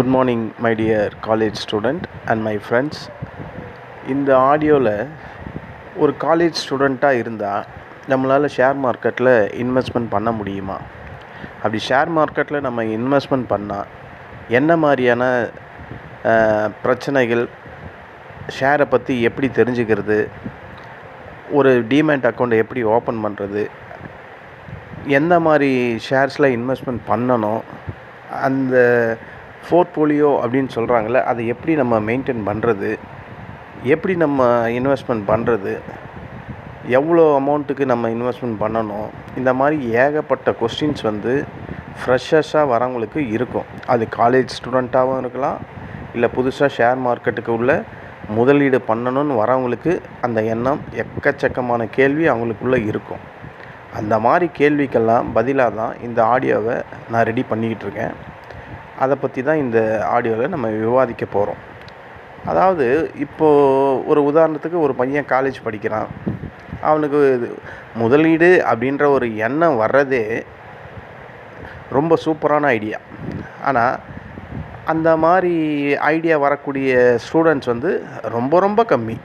Good morning my dear college student and my friends இந்த ஆடியோவில் ஒரு காலேஜ் ஸ்டூடெண்ட்டாக இருந்தால் நம்மளால் ஷேர் மார்க்கெட்டில் இன்வெஸ்ட்மெண்ட் பண்ண முடியுமா? அப்படி ஷேர் மார்க்கெட்டில் நம்ம இன்வெஸ்ட்மெண்ட் பண்ணால் என்ன மாதிரியான பிரச்சனைகள் ஷேரை பற்றி எப்படி தெரிஞ்சுக்கிறது? ஒரு டிமேட் அக்கௌண்ட்டை எப்படி ஓப்பன் பண்ணுறது எந்த மாதிரி ஷேர்ஸில் இன்வெஸ்ட்மெண்ட் பண்ணணும்? அந்த போர்ட்ஃபோலியோ அப்படின்னு சொல்கிறாங்கள அதை எப்படி நம்ம மெயின்டைன் பண்ணுறது எப்படி நம்ம இன்வெஸ்ட்மெண்ட் பண்ணுறது எவ்வளோ அமௌண்ட்டுக்கு நம்ம இன்வெஸ்ட்மெண்ட் பண்ணணும்? இந்த மாதிரி ஏகப்பட்ட கொஸ்டின்ஸ் வந்து ஃப்ரெஷர்ஸாக வரவங்களுக்கு இருக்கும். அது காலேஜ் ஸ்டூடெண்ட்டாகவும் இருக்கலாம் இல்லை புதுசாக ஷேர் மார்க்கெட்டுக்கு உள்ள முதலீடு பண்ணணும்னு வரவங்களுக்கு அந்த எண்ணம் எக்கச்சக்கமான கேள்வி அவங்களுக்குள்ளே இருக்கும். அந்த மாதிரி கேள்விக்கெல்லாம் பதிலாக தான் இந்த ஆடியோவை நான் ரெடி பண்ணிக்கிட்டு இருக்கேன். அதை பற்றி தான் இந்த ஆடியோவில் நம்ம விவாதிக்க போகிறோம் அதாவது இப்போது ஒரு உதாரணத்துக்கு ஒரு பையன் காலேஜ் படிக்கிறான். அவனுக்கு இது முதலீடு அப்படின்ற ஒரு எண்ணம் வர்றதே ரொம்ப சூப்பரான ஐடியா ஆனால் அந்த மாதிரி ஐடியா வரக்கூடிய ஸ்டூடெண்ட்ஸ் வந்து ரொம்ப ரொம்ப கம்மி.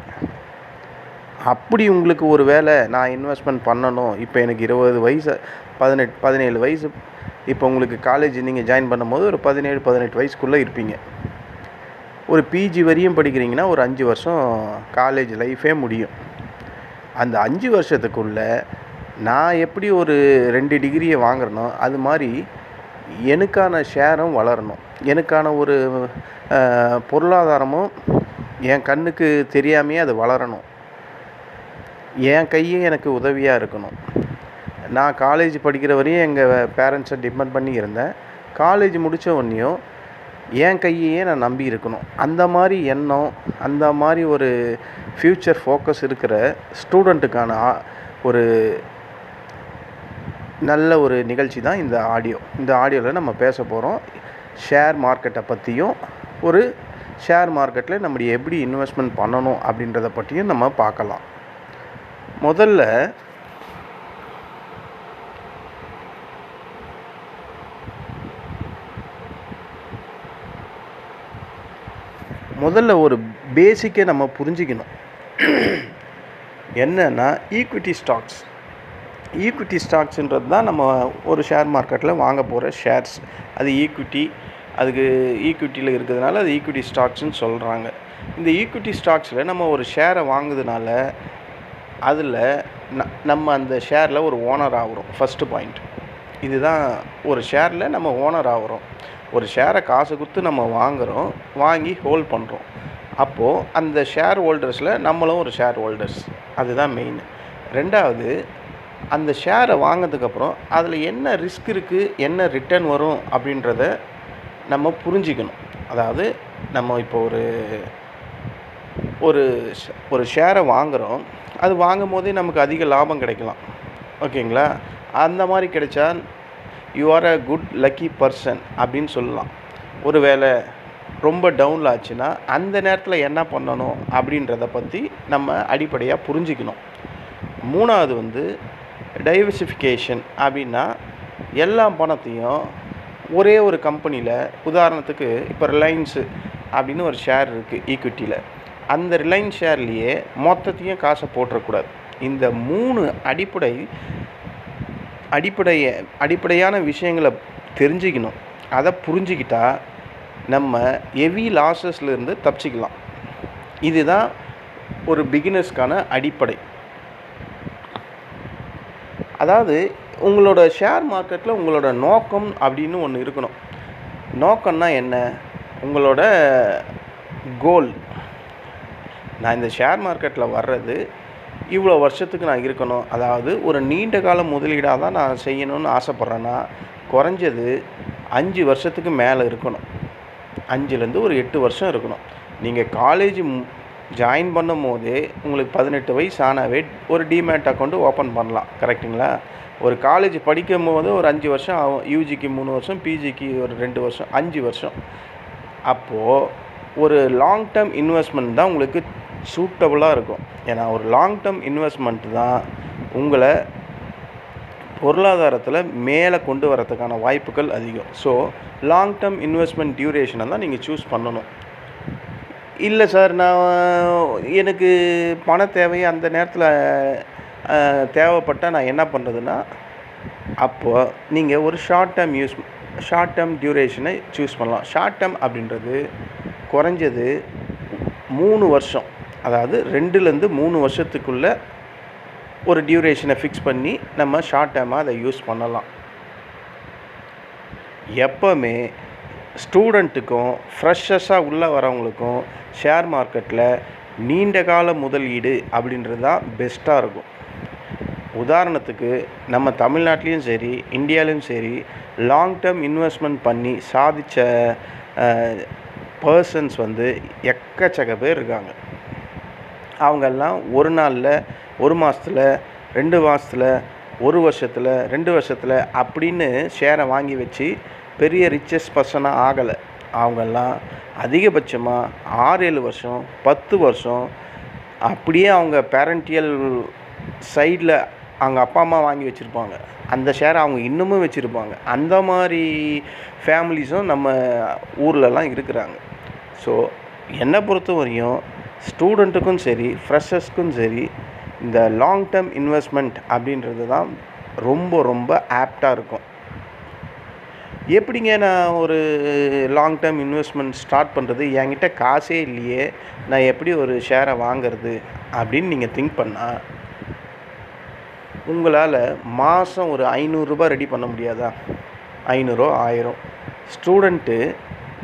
அப்படி உங்களுக்கு ஒரு வேளை நான் இன்வெஸ்ட்மெண்ட் பண்ணணும். இப்போ எனக்கு இருபது வயசு பதினெட்டு பதினேழு வயசு இப்போ உங்களுக்கு காலேஜ் நீங்கள் ஜாயின் பண்ணும்போது ஒரு பதினேழு பதினெட்டு வயசுக்குள்ளே இருப்பீங்க. ஒரு பிஜி வரையும் படிக்கிறீங்கன்னா ஒரு அஞ்சு வருஷம் காலேஜ் லைஃபே முடியும். அந்த அஞ்சு வருஷத்துக்குள்ளே நான் எப்படி ஒரு ரெண்டு டிகிரியை வாங்குறனோ அது மாதிரி எனக்கான ஷேரும் வளரணும். எனக்கான ஒரு பொருளாதாரமும் என் கண்ணுக்கு தெரியாமையே அது வளரணும். என் கையும் எனக்கு உதவியாக இருக்கணும். நான் காலேஜ் படிக்கிற வரையும் எங்கள் பேரண்ட்ஸை டிபெண்ட் பண்ணி இருந்தேன். காலேஜ் முடித்த உடனேயும் என் கையையே நான் நம்பி இருக்கணும். அந்த மாதிரி எண்ணம் அந்த மாதிரி ஒரு ஃப்யூச்சர் ஃபோக்கஸ் இருக்கிற ஸ்டூடெண்ட்டுக்கான ஒரு நல்ல ஒரு நிகழ்ச்சி தான் இந்த ஆடியோ இந்த ஆடியோவில் நம்ம பேச போகிறோம் ஷேர் மார்க்கெட்டை பற்றியும் ஒரு ஷேர் மார்க்கெட்டில் நம்முடைய எப்படி இன்வெஸ்ட்மெண்ட் பண்ணணும் அப்படின்றத பற்றியும் நம்ம பார்க்கலாம். முதல்ல முதல்ல ஒரு பேசிக்கை நம்ம புரிஞ்சுக்கணும். என்னென்னா ஈக்விட்டி ஸ்டாக்ஸ் ஈக்விட்டி ஸ்டாக்ஸுன்றது தான் நம்ம ஒரு ஷேர் மார்க்கெட்டில் வாங்க போகிற ஷேர்ஸ் அது ஈக்விட்டி அதுக்கு ஈக்விட்டியில் இருக்கிறதுனால அது ஈக்விட்டி ஸ்டாக்ஸ்ன்னு சொல்கிறாங்க இந்த ஈக்விட்டி ஸ்டாக்ஸில் நம்ம ஒரு ஷேரை வாங்குறதுனால அதில் ந- நம்ம அந்த ஷேரில் ஒரு ஓனர் ஆகிறோம் ஃபஸ்ட்டு பாயிண்ட் இதுதான் ஒரு ஷேரில் நம்ம ஓனர் ஆகிறோம். ஒரு ஷேரை காசு கொடுத்து நம்ம வாங்குகிறோம் வாங்கி ஹோல்ட் பண்ணுறோம் அப்போது அந்த ஷேர் ஹோல்டர்ஸில் நம்மளும் ஒரு ஷேர் ஹோல்டர்ஸ் அதுதான் மெயின் ரெண்டாவது அந்த ஷேரை வாங்கினதுக்கப்புறம் அதில் என்ன ரிஸ்க் இருக்குது என்ன ரிட்டர்ன் வரும் அப்படின்றத நம்ம புரிஞ்சிக்கணும். அதாவது நம்ம இப்போ ஒரு ஒரு ஒரு ஷேரை வாங்குகிறோம் அது வாங்கும் போதே நமக்கு அதிக லாபம் கிடைக்கலாம். ஓகேங்களா? அந்த மாதிரி கிடைச்சா you are a good lucky person அப்படின்னு சொல்லலாம். ஒருவேளை ரொம்ப டவுனில் ஆச்சுன்னா அந்த நேரத்தில் என்ன பண்ணணும் அப்படின்றத பற்றி நம்ம அடிப்படையாக புரிஞ்சுக்கணும். மூணாவது வந்து டைவர்சிஃபிகேஷன் அப்படின்னா எல்லா பணத்தையும் ஒரே ஒரு கம்பெனியில் உதாரணத்துக்கு இப்போ ரிலையன்ஸு அப்படின்னு ஒரு ஷேர் இருக்குது ஈக்விட்டியில் அந்த ரிலையன்ஸ் ஷேர்லேயே மொத்தத்தையும் காசை போட்டுறக்கூடாது. இந்த மூணு அடிப்படை அடிப்படைய அடிப்படையான விஷயங்களை தெரிஞ்சுக்கணும். அதை புரிஞ்சுக்கிட்டா நம்ம ஹெவி லாஸஸ்லேருந்து தப்பிச்சிக்கலாம். இதுதான் ஒரு பிகினர்ஸ்க்கான அடிப்படை. அதாவது உங்களோட ஷேர் மார்க்கெட்டில் உங்களோட நோக்கம் அப்படின்னு ஒன்று இருக்கணும். நோக்கம்னா என்ன? உங்களோட கோல் நான் இந்த ஷேர் மார்க்கெட்டில் வர்றது இவ்வளோ வருஷத்துக்கு நான் இருக்கணும். அதாவது ஒரு நீண்ட கால முதலீடாக தான் நான் செய்யணும்னு ஆசைப்பட்றேன்னா குறைஞ்சது அஞ்சு வருஷத்துக்கு மேலே இருக்கணும். அஞ்சுலேருந்து ஒரு எட்டு வருஷம் இருக்கணும். நீங்கள் காலேஜ் ஜாயின் பண்ணும் போதே உங்களுக்கு பதினெட்டு வயசு ஆனாவே ஒரு டிமேட் அக்கௌண்ட்டு ஓப்பன் பண்ணலாம். கரெக்ட்டுங்களா ஒரு காலேஜ் படிக்கும் போது ஒரு அஞ்சு வருஷம் ஆகும். யூஜிக்கு மூணு வருஷம் பிஜிக்கு ஒரு ரெண்டு வருஷம் அஞ்சு வருஷம். அப்போது ஒரு லாங் டேர்ம் இன்வெஸ்ட்மெண்ட் தான் உங்களுக்கு சூட்டபுளாக இருக்கும். ஏன்னா ஒரு லாங் டேர்ம் இன்வெஸ்ட்மெண்ட் தான் உங்களை பொருளாதாரத்தில் மேலே கொண்டு வரத்துக்கான வாய்ப்புகள் அதிகம். ஸோ லாங் டேர்ம் இன்வெஸ்ட்மெண்ட் டியூரேஷனை தான் நீங்கள் சூஸ் பண்ணணும். இல்லை சார் நான் எனக்கு பண தேவையை அந்த நேரத்தில் தேவைப்பட்டால் நான் என்ன பண்ணுறதுன்னா அப்போது நீங்கள் ஒரு short term use short term டியூரேஷனை choose பண்ணலாம். ஷார்ட் டேர்ம் அப்படின்றது குறைஞ்சது மூணு வருஷம். அதாவது ரெண்டுலேருந்து மூணு வருஷத்துக்குள்ளே ஒரு டியூரேஷனை ஃபிக்ஸ் பண்ணி நம்ம ஷார்ட் டேர்மாக அதை யூஸ் பண்ணலாம். எப்போவுமே ஸ்டூடெண்ட்டுக்கும் ஃப்ரெஷஸாக உள்ளே வரவங்களுக்கும் ஷேர் மார்க்கெட்டில் நீண்ட கால முதலீடு அப்படின்றது தான் பெஸ்ட்டாக இருக்கும். உதாரணத்துக்கு நம்ம தமிழ்நாட்டிலையும் சரி இந்தியாலையும் சரி லாங் டேர்ம் இன்வெஸ்ட்மெண்ட் பண்ணி சாதித்த பர்சன்ஸ் வந்து எக்கச்சக்க பேர் இருக்காங்க. அவங்கெல்லாம் ஒரு நாளில் ஒரு மாதத்தில் ரெண்டு மாதத்தில் ஒரு வருஷத்தில் ரெண்டு வருஷத்தில் அப்படின்னு ஷேரை வாங்கி வச்சு பெரிய ரிச்சஸ் பர்சனாக ஆகலை. அவங்கெல்லாம் அதிகபட்சமாக ஆறு ஏழு வருஷம் பத்து வருஷம் அப்படியே அவங்க பேரண்டியல் சைடில் அவங்க அப்பா அம்மா வாங்கி வச்சுருப்பாங்க. அந்த ஷேரை அவங்க இன்னமும் வச்சுருப்பாங்க. அந்த மாதிரி ஃபேமிலிஸும் நம்ம ஊர்லலாம் இருக்கிறாங்க. ஸோ என்னை பொறுத்த வரையும் ஸ்டூடெண்ட்டுக்கும் சரி ஃப்ரெஷர்ஸ்க்கும் சரி இந்த லாங் டேர்ம் இன்வெஸ்ட்மெண்ட் அப்படின்றது தான் ரொம்ப ரொம்ப ஆப்டாக இருக்கும். எப்படிங்க நான் ஒரு லாங் டேர்ம் இன்வெஸ்ட்மெண்ட் ஸ்டார்ட் பண்ணுறது என்கிட்ட காசே இல்லையே நான் எப்படி ஒரு ஷேரை வாங்கிறது அப்படின்னு நீங்கள் திங்க் பண்ணால் உங்களால் மாதம் ஒரு ஐநூறுரூபா ரெடி பண்ண முடியாதா? ஐநூறோ ஆயிரம் ஸ்டூடெண்ட்டு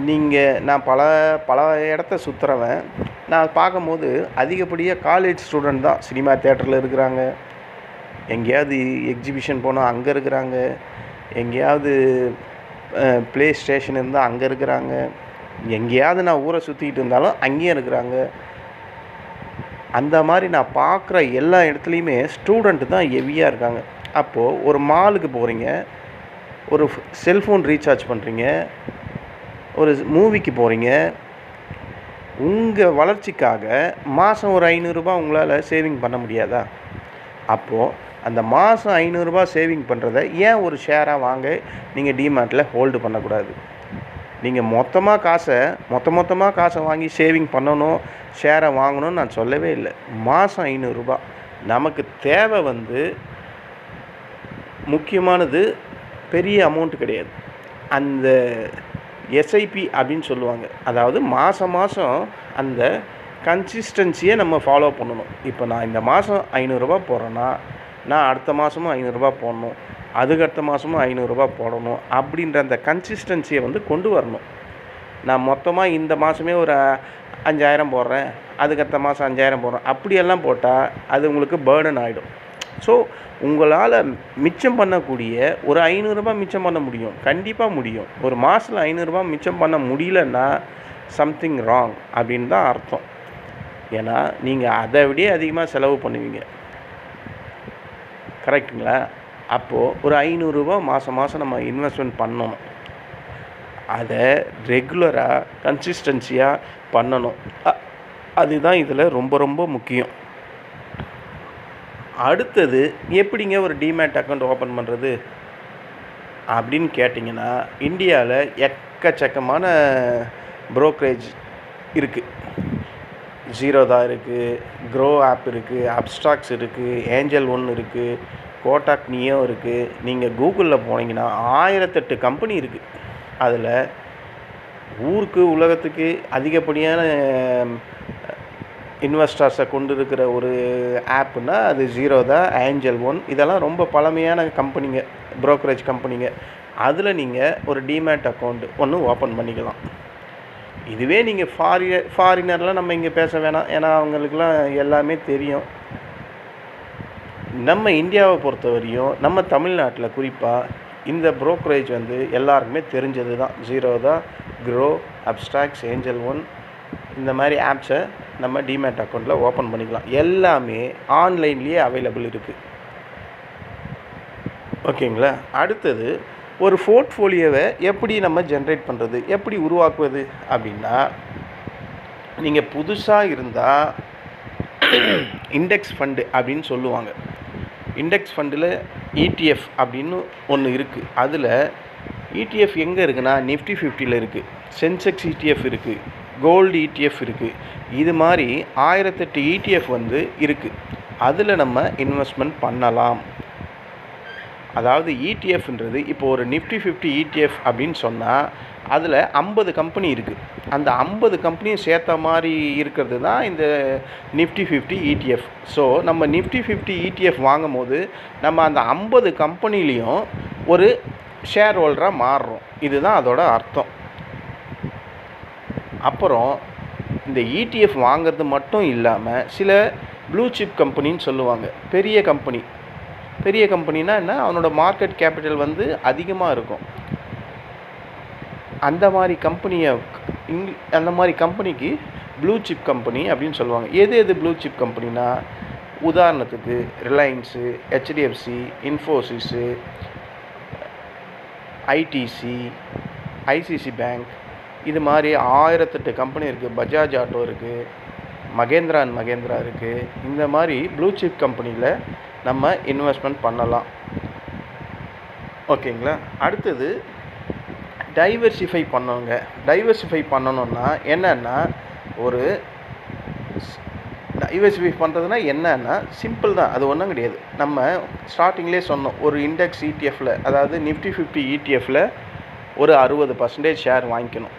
நீங்கள் நான் பல பல இடத்த சுற்றுறவன் நான் பார்க்கும்போது அதிகப்படியாக காலேஜ் ஸ்டூடெண்ட் தான் சினிமா தேட்டரில் இருக்கிறாங்க. எங்கேயாவது எக்ஸிபிஷன் போனால் அங்கே இருக்கிறாங்க. எங்கேயாவது ப்ளே ஸ்டேஷன் இருந்தால் அங்கே இருக்கிறாங்க. எங்கேயாவது நான் ஊரை சுற்றிக்கிட்டு இருந்தாலும் அங்கேயும் இருக்கிறாங்க. அந்த மாதிரி நான் பார்க்குற எல்லா இடத்துலையுமே ஸ்டூடெண்ட்டு தான் ஹெவியாக இருக்காங்க. அப்போது ஒரு மாலுக்கு போகிறீங்க ஒரு செல்ஃபோன் ரீசார்ஜ் பண்ணுறீங்க ஒரு மூவிக்கு போகிறீங்க உங்கள் வளர்ச்சிக்காக மாதம் ஒரு ஐநூறுரூபா உங்களால் சேவிங் பண்ண முடியாதா? அப்போது அந்த மாதம் ஐநூறுரூபா சேவிங் பண்ணுறத ஏன் ஒரு ஷேராக வாங்க நீங்கள் டிமார்ட்டில் ஹோல்டு பண்ணக்கூடாது? நீங்கள் மொத்தமாக காசை மொத்த மொத்தமாக காசை வாங்கி சேவிங் பண்ணணும் ஷேரை வாங்கணும்னு நான் சொல்லவே இல்லை. மாதம் ஐநூறுரூபா நமக்கு தேவை வந்து முக்கியமானது பெரிய அமௌண்ட் கிடையாது. அந்த எஸ்ஐபி அப்படின்னு சொல்லுவாங்க. அதாவது மாதம் மாதம் அந்த கன்சிஸ்டன்சியை நம்ம ஃபாலோ பண்ணணும். இப்போ நான் இந்த மாதம் ஐநூறுரூபா போடுறேன்னா நான் அடுத்த மாதமும் ஐநூறுரூபா போடணும். அதுக்கு அடுத்த மாதமும் ஐநூறுரூபா போடணும் அப்படின்ற அந்த கன்சிஸ்டன்சியை வந்து கொண்டு வரணும். நான் மொத்தமாக இந்த மாதமே ஒரு அஞ்சாயிரம் போடுறேன் அதுக்கடுத்த மாதம் அஞ்சாயிரம் போடுறேன். அப்படியெல்லாம் போட்டால் அது உங்களுக்கு பேர்டன் ஆகிடும் ஸோ உங்களால் மிச்சம் பண்ணக்கூடிய ஒரு ஐநூறுரூபா மிச்சம் பண்ண முடியும். கண்டிப்பாக முடியும். ஒரு மாதத்தில் ஐநூறுரூபா மிச்சம் பண்ண முடியலன்னா சம்திங் ராங் அப்படின்னு தான் அர்த்தம். ஏன்னா நீங்கள் அதை விட அதிகமாக செலவு பண்ணுவீங்க. கரெக்டுங்களா அப்போது ஒரு ஐநூறுரூவா மாதம் மாதம் நம்ம இன்வெஸ்ட்மெண்ட் பண்ணணும். அதை ரெகுலராக கன்சிஸ்டன்சியாக பண்ணணும். அதுதான் இதில் ரொம்ப ரொம்ப முக்கியம். அடுத்தது எப்படிங்க ஒரு டிமேட் அக்கௌண்ட் ஓப்பன் பண்ணுறது அப்படின்னு கேட்டிங்கன்னா இந்தியாவில் எக்கச்சக்கமான ப்ரோக்கரேஜ் இருக்குது ஜீரோதா இருக்குது க்ரோ ஆப் இருக்குது அப்ஸ்டாக்ஸ் இருக்குது ஏஞ்சல் ஒன் இருக்குது கோட்டாக் நியோ இருக்குது நீங்கள் கூகுளில் போனீங்கன்னா ஆயிரத்தெட்டு கம்பெனி இருக்குது அதில் ஊருக்கு உலகத்துக்கு அதிகப்படியான இன்வெஸ்டர்ஸை கொண்டு இருக்கிற ஒரு ஆப்புனா அது ஜீரோ தான் ஏஞ்சல் ஒன் இதெல்லாம் ரொம்ப பழமையான கம்பெனிங்க ப்ரோக்கரேஜ் கம்பெனிங்க அதில் நீங்கள் ஒரு டிமேட் அக்கௌண்ட் ஒன்று ஓப்பன் பண்ணிக்கலாம். இதுவே நீங்கள் ஃபாரி ஃபாரினர்லாம் நம்ம இங்கே பேச வேணாம். ஏன்னா அவங்களுக்குலாம் எல்லாமே தெரியும். நம்ம இந்தியாவை பொறுத்தவரையும் நம்ம தமிழ்நாட்டில் குறிப்பாக இந்த ப்ரோக்கரேஜ் வந்து எல்லாருக்குமே தெரிஞ்சது தான் ஜீரோ தான். க்ரோ அப்ஸ்ட்ராக்ஸ் ஏஞ்சல் ஒன் இந்த மாதிரி ஆப்ஸை நம்ம டிமேட் அக்கௌண்ட்டில் ஓப்பன் பண்ணிக்கலாம். எல்லாமே ஆன்லைன்லேயே அவைலபிள் இருக்குது ஓகேங்களா? அடுத்தது ஒரு போர்ட்ஃபோலியோவை எப்படி நம்ம ஜென்ரேட் பண்ணுறது எப்படி உருவாக்குவது? அப்படின்னா நீங்கள் புதுசாக இருந்தால் இண்டெக்ஸ் ஃபண்டு அப்படின்னு சொல்லுவாங்க. இண்டெக்ஸ் ஃபண்டில் இடிஎஃப் அப்படின்னு ஒன்று இருக்குது அதில் இடிஎஃப் எங்கே இருக்குன்னா நிஃப்டி ஃபிஃப்டியில் இருக்குது சென்செக்ஸ் இடிஎஃப் இருக்குது கோல்டு இடிஎஃப் இருக்குது இது மாதிரி ஆயிரத்தெட்டு இடிஎஃப் வந்து இருக்குது அதில் நம்ம இன்வெஸ்ட்மெண்ட் பண்ணலாம். அதாவது இடிஎஃப்ன்றது இப்போ ஒரு நிஃப்டி ஃபிஃப்டி இடிஎஃப் அப்படின்னு சொன்னால் அதில் ஐம்பது கம்பெனி இருக்குது அந்த ஐம்பது கம்பெனியும் சேர்த்த மாதிரி இருக்கிறது தான் இந்த நிஃப்டி ஃபிஃப்டி இடிஎஃப் ஸோ நம்ம நிஃப்டி ஃபிஃப்டி இடிஎஃப் வாங்கும் போது நம்ம அந்த ஐம்பது கம்பெனிலையும் ஒரு ஷேர் ஹோல்டராக மாறுறோம். இதுதான் அதோட அர்த்தம். அப்புறம் இந்த இடிஎஃப் வாங்கிறது மட்டும் இல்லாமல் சில ப்ளூ சிப் கம்பெனின்னு சொல்லுவாங்க. பெரிய கம்பெனி பெரிய கம்பெனினா என்ன? அவனோட மார்க்கெட் கேபிட்டல் வந்து அதிகமாக இருக்கும். அந்த மாதிரி கம்பெனியை இங் அந்த மாதிரி கம்பெனிக்கு ப்ளூ சிப் கம்பெனி அப்படின்னு சொல்லுவாங்க. எது எது ப்ளூ சிப் கம்பெனினா உதாரணத்துக்கு Reliance HDFC Infosys ITC ICICI bank இது மாதிரி ஆயிரத்தெட்டு கம்பெனி இருக்குது பஜாஜ் ஆட்டோ இருக்குது மகேந்திரா அண்ட் மகேந்திரா இருக்குது இந்த மாதிரி ப்ளூ சிப் கம்பெனியில் நம்ம இன்வெஸ்ட்மெண்ட் பண்ணலாம். ஓகேங்களா அடுத்தது டைவர்சிஃபை பண்ணணுங்க. டைவர்சிஃபை பண்ணணுன்னா என்னென்னா ஒரு டைவர்சிஃபை பண்ணுறதுனா என்னன்னா சிம்பிள் தான். அது ஒன்றும் கிடையாது. நம்ம ஸ்டார்டிங்லேயே சொன்னோம். ஒரு இண்டெக்ஸ் இடிஎஃப்பில் அதாவது நிஃப்டி ஃபிஃப்டி இடிஎஃப்பில் ஒரு அறுபது பர்சன்டேஜ் ஷேர் வாங்கிக்கணும்.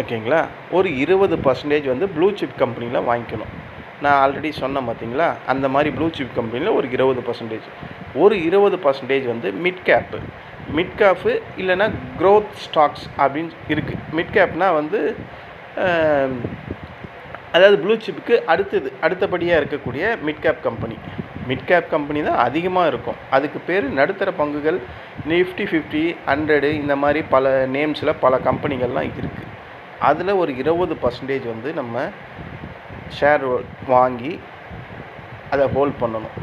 ஓகேங்களா? ஒரு இருபது பர்சன்டேஜ் வந்து ப்ளூ சிப் கம்பெனியில் வாங்கிக்கணும். நான் ஆல்ரெடி சொன்னேன் பார்த்தீங்களா அந்த மாதிரி ப்ளூ சிப் கம்பெனியில் ஒரு இருபது பர்சன்டேஜ் ஒரு இருபது பர்சன்டேஜ் வந்து மிட் கேப்பு மிட் கேப்பு இல்லைன்னா க்ரோத் ஸ்டாக்ஸ் அப்படின்னு இருக்குது மிட் கேப்னால் வந்து அதாவது ப்ளூ சிப்புக்கு அடுத்தது அடுத்தபடியாக இருக்கக்கூடிய mid cap company mid cap company தான் அதிகமாக இருக்கும். அதுக்கு பேர் நடுத்தர பங்குகள் நிஃப்டி ஃபிஃப்டி ஹண்ட்ரடு இந்த மாதிரி பல நேம்ஸில் பல கம்பெனிகள்லாம் இருக்குது அதில் ஒரு இருபது பர்சன்டேஜ் வந்து நம்ம ஷேர் வாங்கி அதை ஹோல்ட் பண்ணணும்.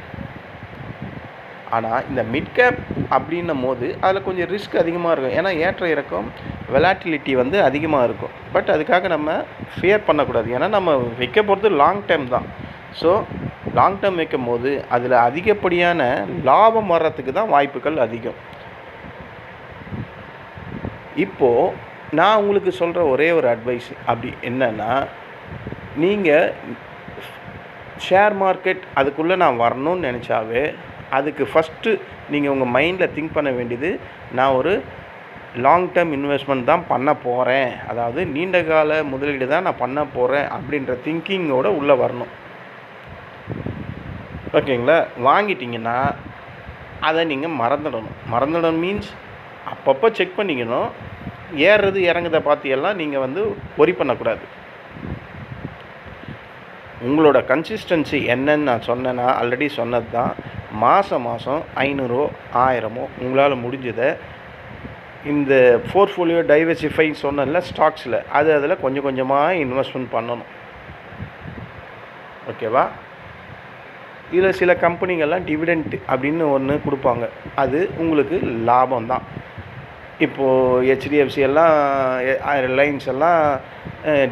ஆனால் இந்த மிட் கேப் அப்படின்னும் போது அதில் கொஞ்சம் ரிஸ்க் அதிகமாக இருக்கும். ஏன்னா ஏற்ற இறக்கம் வெலாட்டிலிட்டி வந்து அதிகமாக இருக்கும். பட் அதுக்காக நம்ம ஃபியர் பண்ணக்கூடாது. ஏன்னா நம்ம வைக்க போகிறது லாங் டைம் தான். ஸோ லாங் டேர்ம் வைக்கும் போது அதில் அதிகப்படியான லாபம் வர்றதுக்கு தான் வாய்ப்புகள் அதிகம். இப்போது நான் உங்களுக்கு சொல்கிற ஒரே ஒரு அட்வைஸ் அப்படி என்னென்னா நீங்கள் ஷேர் மார்க்கெட் அதுக்குள்ளே நான் வரணும்னு நினச்சாவே அதுக்கு ஃபஸ்ட்டு நீங்கள் உங்கள் மைண்டில் திங்க் பண்ண வேண்டியது நான் ஒரு லாங் டேர்ம் இன்வெஸ்ட்மெண்ட் தான் பண்ண போகிறேன் அதாவது நீண்ட கால முதலீடு தான் நான் பண்ண போகிறேன் அப்படின்ற திங்கிங்கோட உள்ளே வரணும். ஓகேங்களா வாங்கிட்டிங்கன்னா அதை நீங்கள் மறந்துடணும். மறந்துடணும் மீன்ஸ் அப்பப்போ செக் பண்ணிக்கணும். ஏறுறது இறங்குதை பார்த்து எல்லாம் நீங்கள் வந்து ஒரி பண்ணக்கூடாது. உங்களோட கன்சிஸ்டன்சி என்னன்னு நான் சொன்னேன்னா ஆல்ரெடி சொன்னது தான் மாதம் மாதம் ஐநூறோ ஆயிரமோ உங்களால் முடிஞ்சதை இந்த போர்ட்ஃபோலியோ டைவர்சிஃபை சொன்னல ஸ்டாக்ஸில் அது அதில் கொஞ்சம் கொஞ்சமாக இன்வெஸ்ட்மெண்ட் பண்ணணும். ஓகேவா? இதில் சில கம்பெனிகள்லாம் டிவிடெண்ட் அப்படின்னு ஒன்று கொடுப்பாங்க. அது உங்களுக்கு லாபம் தான் இப்போது ஹெச்டிஎஃப்சி எல்லாம் ரிலையன்ஸ் எல்லாம்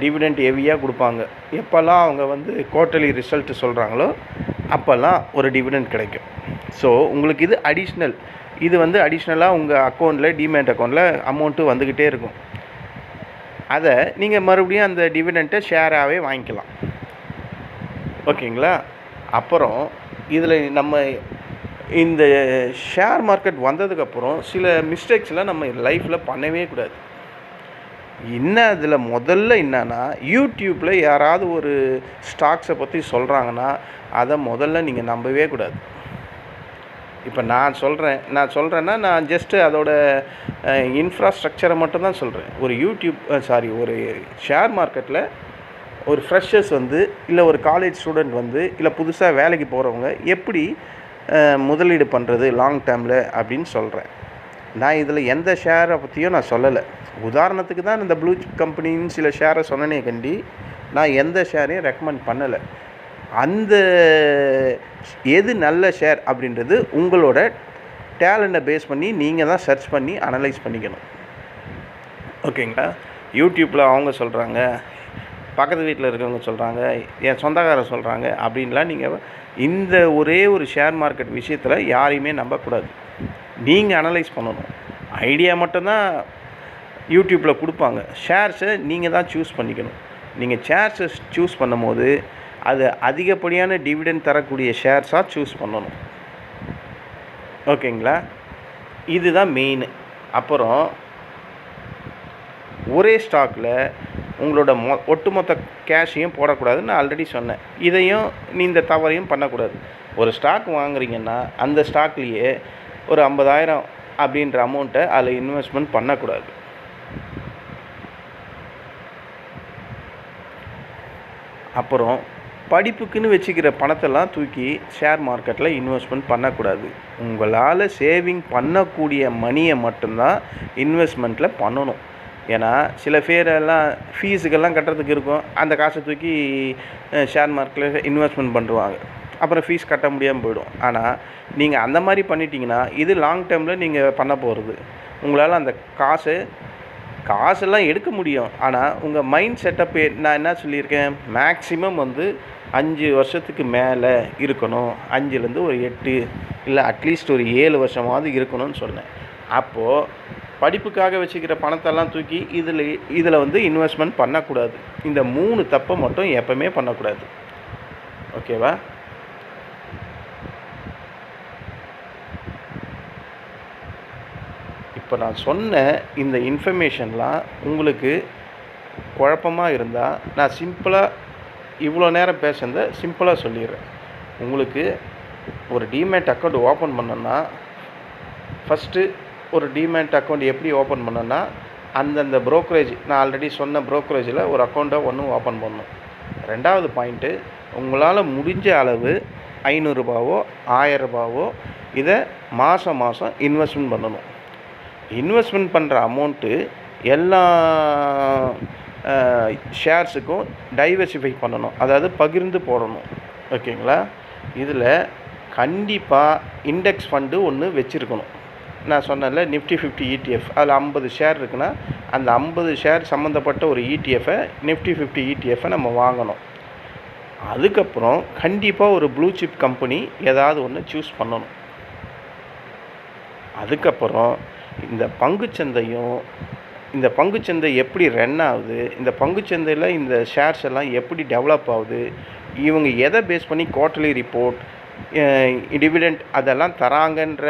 டிவிடெண்ட் ஹெவியாக கொடுப்பாங்க. எப்போல்லாம் அவங்க வந்து குவார்ட்டர்லி ரிசல்ட் சொல்கிறாங்களோ அப்போல்லாம் ஒரு டிவிடெண்ட் கிடைக்கும். ஸோ உங்களுக்கு இது அடிஷ்னல் இது வந்து அடிஷ்னலாக உங்கள் அக்கௌண்ட்டில் டிமேட் அக்கௌண்ட்டில் அமௌண்ட்டு வந்துக்கிட்டே இருக்கும். அதை நீங்கள் மறுபடியும் அந்த டிவிடெண்ட்டை ஷேராகவே வாங்கிக்கலாம். ஓகேங்களா? அப்புறம் இதில் நம்ம இந்த ஷேர் மார்க்கெட் வந்ததுக்கப்புறம் சில மிஸ்டேக்ஸ்லாம் நம்ம லைஃப்பில் பண்ணவே கூடாது. என்ன அதில் முதல்ல என்னன்னா யூடியூப்பில் யாராவது ஒரு ஸ்டாக்ஸை பற்றி சொல்கிறாங்கன்னா அதை முதல்ல நீங்கள் நம்பவே கூடாது. இப்போ நான் சொல்கிறேன் நான் சொல்கிறேன்னா நான் ஜஸ்ட்டு அதோட இன்ஃப்ராஸ்ட்ரக்சரை மட்டும்தான் சொல்கிறேன் ஒரு யூடியூப் சாரி ஒரு ஷேர் மார்க்கெட்டில் ஒரு ஃப்ரெஷர்ஸ் வந்து இல்லை ஒரு காலேஜ் ஸ்டூடெண்ட் வந்து இல்லை புதுசாக வேலைக்கு போகிறவங்க எப்படி முதலீடு பண்ணுறது லாங் டேர்மில் அப்படின்னு சொல்கிறேன் நான் இதில் எந்த ஷேரை பற்றியும் நான் சொல்லலை. உதாரணத்துக்கு தான் இந்த ப்ளூ கம்பெனின்னு சில ஷேரை சொன்னனே கண்டி நான் எந்த ஷேரையும் ரெக்கமெண்ட் பண்ணலை. அந்த எது நல்ல ஷேர் அப்படின்றது உங்களோட டேலண்ட்டை பேஸ் பண்ணி நீங்கள் தான் சர்ச் பண்ணி அனலைஸ் பண்ணிக்கணும். ஓகேங்களா? யூடியூப்பில் அவங்க சொல்கிறாங்க பக்கத்து வீட்டில் இருக்கிறவங்க சொல்கிறாங்க என் சொந்தக்காரர் சொல்கிறாங்க அப்படின்லாம் நீங்கள் இந்த ஒரே ஒரு ஷேர் மார்க்கெட் விஷயத்தில் யாரையுமே நம்பக்கூடாது. நீங்கள் அனலைஸ் பண்ணணும். ஐடியா மட்டும்தான் யூடியூப்பில் கொடுப்பாங்க. ஷேர்ஸை நீங்கள் தான் சூஸ் பண்ணிக்கணும். நீங்கள் ஷேர்ஸை சூஸ் பண்ணும்போது அது அதிகப்படியான டிவிடெண்ட் தரக்கூடிய ஷேர்ஸாக சூஸ் பண்ணணும். ஓகேங்களா? இதுதான் மெயின் அப்புறம் ஒரே ஸ்டாக்கில் உங்களோட மொ ஒட்டுமொத்த கேஷையும் போடக்கூடாதுன்னு நான் ஆல்ரெடி சொன்னேன். இதையும் நீ இந்த தவறையும் பண்ணக்கூடாது. ஒரு ஸ்டாக் வாங்குறீங்கன்னா அந்த ஸ்டாக்லேயே ஒரு ஐம்பதாயிரம் அப்படின்ற அமௌண்ட்டை அதில் இன்வெஸ்ட்மெண்ட் பண்ணக்கூடாது. அப்புறம் படிப்புக்குன்னு வச்சுக்கிற பணத்தெல்லாம் தூக்கி ஷேர் மார்க்கெட்டில் இன்வெஸ்ட்மெண்ட் பண்ணக்கூடாது. உங்களால் சேவிங் பண்ணக்கூடிய மணியை மட்டும்தான் இன்வெஸ்ட்மெண்ட்டில் பண்ணணும். ஏன்னா சில பேரெல்லாம் ஃபீஸுக்கெல்லாம் கட்டுறதுக்கு இருக்கும். அந்த காசை தூக்கி ஷேர் மார்க்கெட்டில் இன்வெஸ்ட்மெண்ட் பண்ணுவாங்க அப்புறம் ஃபீஸ் கட்ட முடியாமல் போயிடும். ஆனால் நீங்கள் அந்த மாதிரி பண்ணிட்டீங்கன்னா இது லாங் டேர்மில் நீங்கள் பண்ண போகிறது உங்களால் அந்த காசு காசெல்லாம் எடுக்க முடியும். ஆனால் உங்கள் மைண்ட் செட்டப் நான் என்ன சொல்லியிருக்கேன்? மேக்ஸிமம் வந்து அஞ்சு வருஷத்துக்கு மேலே இருக்கணும். அஞ்சுலேருந்து ஒரு எட்டு இல்லை அட்லீஸ்ட் ஒரு ஏழு வருஷமாவது இருக்கணும்னு சொன்னேன். அப்போது படிப்புக்காக வச்சுக்கிற பணத்தெல்லாம் தூக்கி இதில் இதில் வந்து இன்வெஸ்ட்மெண்ட் பண்ணக்கூடாது. இந்த மூணு தப்பை மட்டும் எப்பவுமே பண்ணக்கூடாது. ஓகேவா? இப்போ நான் சொன்ன இந்த இன்ஃபர்மேஷன்லாம் உங்களுக்கு குழப்பமாக இருந்தால் நான் சிம்பிளாக இவ்வளோ நேரம் பேசுனதை சிம்பிளாக சொல்லிடுறேன். உங்களுக்கு ஒரு டிமேட் அக்கௌண்ட் ஓப்பன் பண்ணோன்னா ஃபஸ்ட்டு ஒரு டிமேட் அக்கௌண்ட் எப்படி ஓப்பன் பண்ணோன்னா அந்தந்த ப்ரோக்கரேஜ் நான் ஆல்ரெடி சொன்ன ப்ரோக்கரேஜில் ஒரு அக்கௌண்ட்டை ஒன்று ஓப்பன் பண்ணணும். ரெண்டாவது பாயிண்ட்டு உங்களால் முடிஞ்ச அளவு ஐநூறுரூபாவோ ஆயரரூபாவோ இதை மாதம் மாதம் இன்வெஸ்ட்மெண்ட் பண்ணணும். இன்வெஸ்ட்மெண்ட் பண்ணுற அமௌண்ட்டு எல்லா ஷேர்ஸுக்கும் டைவர்சிஃபை பண்ணணும். அதாவது பகிர்ந்து போடணும். ஓகேங்களா இதில் கண்டிப்பாக இண்டெக்ஸ் ஃபண்டு ஒன்று வச்சுருக்கணும். நான் சொன்னேன்ல நிஃப்டி ஃபிஃப்டி இடிஎஃப் அதில் ஐம்பது ஷேர் இருக்குன்னா அந்த ஐம்பது ஷேர் சம்மந்தப்பட்ட ஒரு இடிஎஃப்பை நிஃப்டி ஃபிஃப்டி இடிஎஃப்பை நம்ம வாங்கணும். அதுக்கப்புறம் கண்டிப்பாக ஒரு ப்ளூ சிப் கம்பெனி ஏதாவது ஒன்று சூஸ் பண்ணணும். அதுக்கப்புறம் இந்த பங்குச்சந்தையும் இந்த பங்குச்சந்தை எப்படி ரன் ஆகுது இந்த பங்குச்சந்தையில் இந்த ஷேர்ஸ் எல்லாம் எப்படி டெவலப் ஆகுது இவங்க எதை பேஸ் பண்ணி குவார்ட்டர்லி ரிப்போர்ட் டிவிடெண்ட் அதெல்லாம் தராங்கன்ற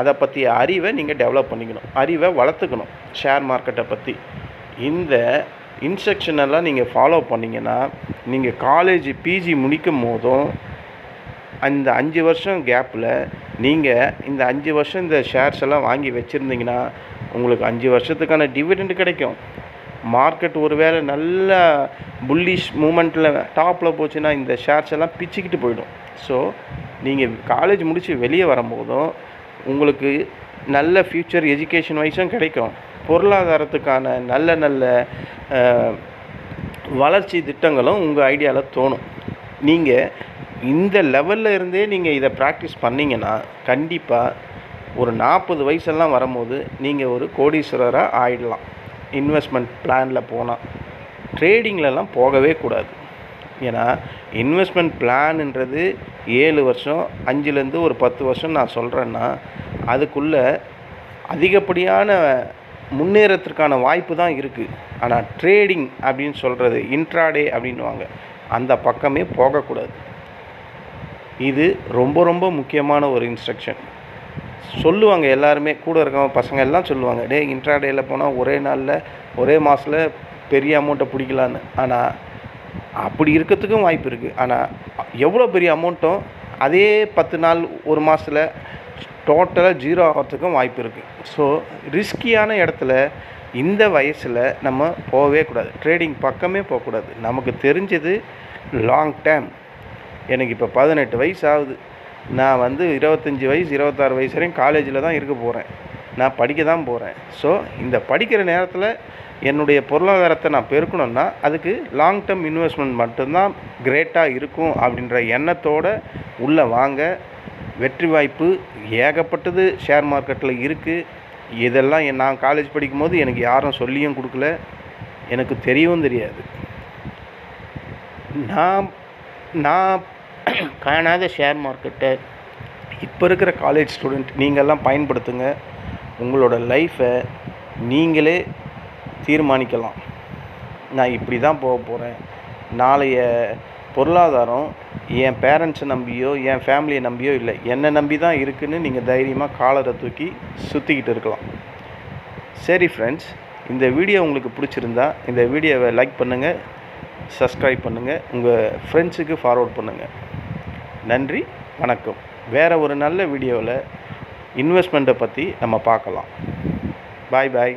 அதை பற்றிய அறிவை நீங்கள் டெவலப் பண்ணிக்கணும். அறிவை வளர்த்துக்கணும். ஷேர் மார்க்கெட்டை பற்றி இந்த இன்ஸ்ட்ரக்ஷனெல்லாம் நீங்கள் ஃபாலோ பண்ணிங்கன்னா நீங்கள் காலேஜ் பிஜி முடிக்கும் போதும் அந்த அஞ்சு வருஷம் கேப்பில் நீங்கள் இந்த அஞ்சு வருஷம் இந்த ஷேர்ஸ் எல்லாம் வாங்கி வச்சுருந்தீங்கன்னா உங்களுக்கு அஞ்சு வருஷத்துக்கான டிவிடெண்ட் கிடைக்கும். மார்க்கெட் ஒருவேளை நல்ல புல்லிஷ் மூமெண்ட்டில் டாப்பில் போச்சுன்னா இந்த ஷேர்ஸ் எல்லாம் பிச்சுக்கிட்டு போயிடும். ஸோ நீங்கள் காலேஜ் முடித்து வெளியே வரும்போதும் உங்களுக்கு நல்ல ஃப்யூச்சர் எஜுகேஷன் வைஸும் கிடைக்கும். பொருளாதாரத்துக்கான நல்ல நல்ல வளர்ச்சி திட்டங்களும் உங்கள் ஐடியாவில் தோணும். நீங்கள் இந்த லெவலில் இருந்தே நீங்கள் இதை ப்ராக்டிஸ் பண்ணிங்கன்னா கண்டிப்பாக ஒரு நாற்பது வயசெல்லாம் வரும்போது நீங்கள் ஒரு கோடீஸ்வரராக ஆயிடலாம். இன்வெஸ்ட்மெண்ட் பிளானில் போனால் ட்ரேடிங்லலாம் போகவே கூடாது. ஏன்னா இன்வெஸ்ட்மெண்ட் பிளான்ன்றது ஏழு வருஷம் அஞ்சுலேருந்து ஒரு பத்து வருஷம் நான் சொல்கிறேன்னா அதுக்குள்ளே அதிகப்படியான முன்னேறத்திற்கான வாய்ப்பு தான் இருக்குது ஆனால் ட்ரேடிங் அப்படின்னு சொல்கிறது இன்ட்ராடே அப்படின்வாங்க அந்த பக்கமே போகக்கூடாது. இது ரொம்ப ரொம்ப முக்கியமான ஒரு இன்ஸ்ட்ரக்ஷன். சொல்லுவாங்க எல்லாருமே கூட இருக்கவங்க பசங்க எல்லாம் சொல்லுவாங்க டே இன்ட்ராடேயில் போனால் ஒரே நாளில் ஒரே மாதத்தில் பெரிய அமௌண்ட்டை பிடிக்கலான்னு ஆனால் அப்படி இருக்கிறதுக்கும் வாய்ப்பு இருக்குது ஆனால் எவ்வளோ பெரிய அமௌண்ட்டும் அதே பத்து நாள் ஒரு மாதத்தில் டோட்டலாக ஜீரோ ஆகிறதுக்கும் வாய்ப்பு இருக்குது ஸோ ரிஸ்கியான இடத்துல இந்த வயசில் நம்ம போகவே கூடாது. ட்ரேடிங் பக்கமே போகக்கூடாது நமக்கு தெரிஞ்சது லாங் டேம் எனக்கு இப்போ பதினெட்டு வயசு ஆகுது. நான் வந்து இருபத்தஞ்சி வயசு இருபத்தாறு வயசு வரையும் காலேஜில் தான் இருக்க போகிறேன் நான் படிக்க தான் போகிறேன் ஸோ இந்த படிக்கிற நேரத்தில் என்னுடைய பொருளாதாரத்தை நான் பெருக்கணும்னா அதுக்கு லாங் டேர்ம் இன்வெஸ்ட்மெண்ட் மட்டும்தான் கிரேட்டாக இருக்கும் அப்படின்ற எண்ணத்தோடு உள்ளே வாங்க. வெற்றி வாய்ப்பு ஏகப்பட்டது ஷேர் மார்க்கெட்டில் இருக்குது இதெல்லாம் என் நான் காலேஜ் படிக்கும்போது எனக்கு யாரும் சொல்லியும் கொடுக்கல. எனக்கு தெரியவும் தெரியாது. நான் நான் காணாத ஷேர் மார்க்கெட்டை இப்போ இருக்கிற காலேஜ் ஸ்டூடெண்ட் நீங்கள்லாம் பயன்படுத்துங்க. உங்களோட லைஃப்பை நீங்களே தீர்மானிக்கலாம். நான் இப்படி தான் போக போகிறேன் நாளைய பொருளாதாரம் என் பேரண்ட்ஸை நம்பியோ என் ஃபேமிலியை நம்பியோ இல்லை. என்னை நம்பி தான் இருக்குதுன்னு நீங்கள் தைரியமாக காலரை தூக்கி சுற்றிக்கிட்டு இருக்கலாம். சரி ஃப்ரெண்ட்ஸ் இந்த வீடியோ உங்களுக்கு பிடிச்சிருந்தா இந்த வீடியோவை லைக் பண்ணுங்கள் சப்ஸ்கிரைப் பண்ணுங்கள் உங்கள் ஃப்ரெண்ட்ஸுக்கு ஃபார்வர்ட் பண்ணுங்கள் நன்றி வணக்கம். வேறு ஒரு நல்ல வீடியோவில் இன்வெஸ்ட்மெண்ட்டை பற்றி நம்ம பார்க்கலாம். பாய் பாய்